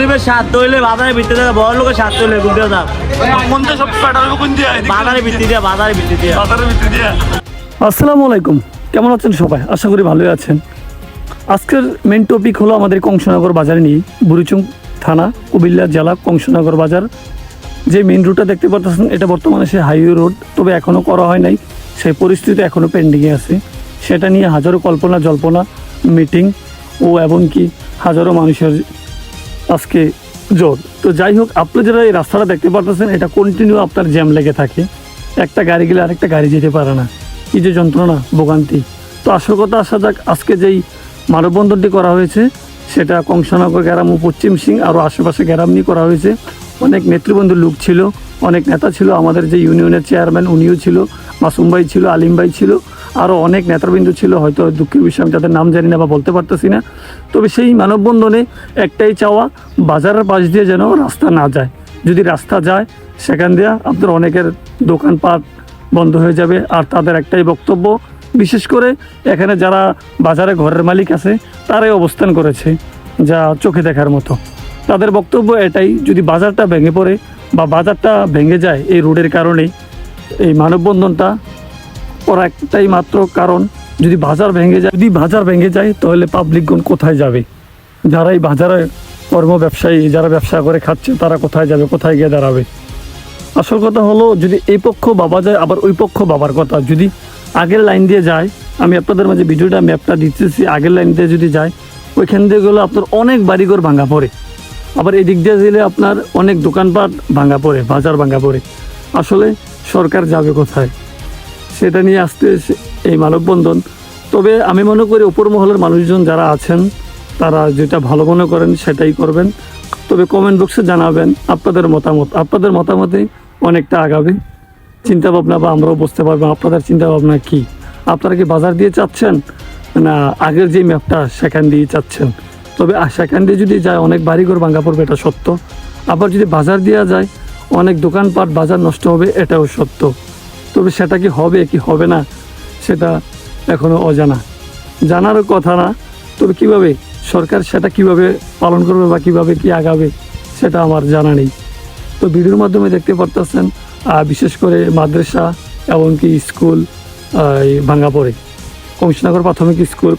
লোকের স্বাদ তৈলে বাজারে ভিত্তি দিয়ে বড় লোকের দাম বেটার হবে? কোন দিয়া? বাজারে ভিত্তি দিয়ে? বাজারে ভিত্তি দিয়ে। বাজারের ভিতরে দিয়া। আসসালামু আলাইকুম। কেমন আছেন সবাই? আশা করি ভালোই আছেন। আজকের মেন টপিক হলো আমাদের কংসনগর বাজার নিয়ে। বুড়িচুং থানা কুমিল্লা জেলা কংসনগর বাজার। যে মেন রুটটা দেখতে পাচ্ছেন এটা বর্তমানে সে হাইওয়ে রোড তবে এখনও করা হয় নাই। সেই পরিস্থিতি এখনও পেন্ডিংয়ে আছে। সেটা নিয়ে হাজারো কল্পনা জল্পনা মিটিং ও এবং কি হাজারো মানুষের আজকে জোর। তো যাই হোক, আপনি যারা এই রাস্তাটা দেখতে পারতেছেন, এটা কন্টিনিউ আপনার জ্যাম লেগে থাকে। একটা গাড়ি গেলে আরেকটা গাড়ি যেতে পারে না। এই যে যন্ত্রণা, ভোগান্তি। তো আসল কথা আসা যাক, আজকে যেই মানববন্ধনটি করা হয়েছে, সেটা কংসনগর গ্রাম ও পশ্চিম সিং আরও আশেপাশে গ্রাম নিয়ে করা হয়েছে। অনেক নেতৃবন্ধু লোক ছিল, অনেক নেতা ছিল, আমাদের যে ইউনিয়নের চেয়ারম্যান উনিও ছিল, মাসুম ভাই ছিল, আলিম ভাই ছিল আরও অনেক নেতৃবৃন্দ ছিল, হয়তো দুঃখের বিষয় আমি তাদের নাম জানি না বা বলতে পারতেছি না। তবে সেই মানববন্ধনে একটাই চাওয়া, বাজারের পাশ দিয়ে যেন রাস্তা না যায়। যদি রাস্তা যায়, সেখান দিয়ে আপনার অনেকের দোকানপাট বন্ধ হয়ে যাবে। আর তাদের একটাই বক্তব্য, বিশেষ করে এখানে যারা বাজারে ঘরের মালিক আছে, তারাই অবস্থান করেছে, যা চোখে দেখার মতো। তাদের বক্তব্য এটাই, যদি বাজারটা ভেঙে পড়ে বা বাজারটা ভেঙে যায় এই রোডের কারণে এই মানববন্ধনটা করা একটাই মাত্র কারণ, যদি বাজার ভেঙে যায়, যদি বাজার ভেঙে যায়, তাহলে পাবলিকগণ কোথায় যাবে? যারা এই বাজারে কর্ম ব্যবসায়ী, যারা ব্যবসা করে খাচ্ছে, তারা কোথায় যাবে, কোথায় গিয়ে দাঁড়াবে? আসল কথা হলো, যদি এই পক্ষ বাবা যায়, আবার ওই পক্ষ বাবার কথা। যদি আগের লাইন দিয়ে যায়, আমি আপনাদের মাঝে ভিডিওটা ম্যাপটা দিতেছি, আগের লাইন দিয়ে যদি যায়, ওইখান দিয়ে গেলে আপনার অনেক বাড়িঘর ভাঙা পড়ে। আবার এদিক দিয়ে গেলে আপনার অনেক দোকানপাট ভাঙা পড়ে, বাজার ভাঙা পড়ে। আসলে সরকার যাবে কোথায়? সেটা নিয়ে আসতে এই মানববন্ধন। তবে আমি মনে করি উপর মহলের মানুষজন যারা আছেন, তারা যেটা ভালো মনে করেন সেটাই করবেন। তবে কমেন্ট বক্সে জানাবেন আপনাদের মতামত। আপনাদের মতামতে অনেকটা আগাবে। চিন্তা ভাবনা বা আমরাও বুঝতে পারব আপনাদের চিন্তা ভাবনা কি। আপনারা কি বাজার দিয়ে চাচ্ছেন না আগের যে ম্যাপটা সেখান দিয়ে চাচ্ছেন? তবে আ- সেখান দিয়ে যদি যায়, অনেক বাড়িঘর ভাঙা পড়বে, এটা সত্য। আবার যদি বাজার দেওয়া যায়, অনেক দোকানপাট বাজার নষ্ট হবে, এটাও সত্য। তবে সেটা কি হবে কি হবে না, সেটা এখনও অজানা। জানারও কথা না, তবে কীভাবে সরকার সেটা কীভাবে পালন করবে বা কীভাবে কি আগাবে, সেটা আমার জানা নেই। তো ভিডিওর মাধ্যমে দেখতে পারতেছেন বিশেষ করে মাদ্রাসা এমনকি স্কুল ভাঙ্গা পড়ে। কংসনগর প্রাথমিক স্কুল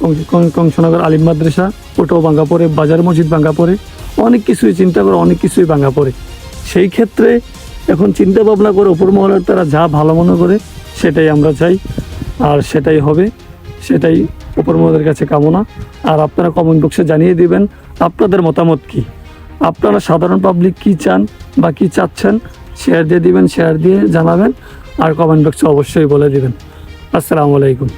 কংসনগর আলিম মাদ্রাসা, ওটাও ভাঙ্গা পড়ে, বাজার মসজিদ ভাঙ্গা পড়ে, অনেক কিছুই চিন্তা করে, অনেক কিছুই ভাঙ্গা পড়ে। সেই ক্ষেত্রে এখন চিন্তা ভাবনা করে উপর মহলের তারা যা ভালো মনে করে, সেটাই আমরা চাই, আর সেটাই হবে, সেটাই উপর মহলের কাছে কামনা। আর আপনারা কমেন্ট বক্সে জানিয়ে দিবেন, আপনাদের মতামত কি? আপনারা সাধারণ পাবলিক কি চান বা কি চাচ্ছেন শেয়ার দিয়ে দিবেন শেয়ার দিয়ে জানাবেন, আর কমেন্ট বক্সে অবশ্যই বলে দিবেন। আসসালামু আলাইকুম।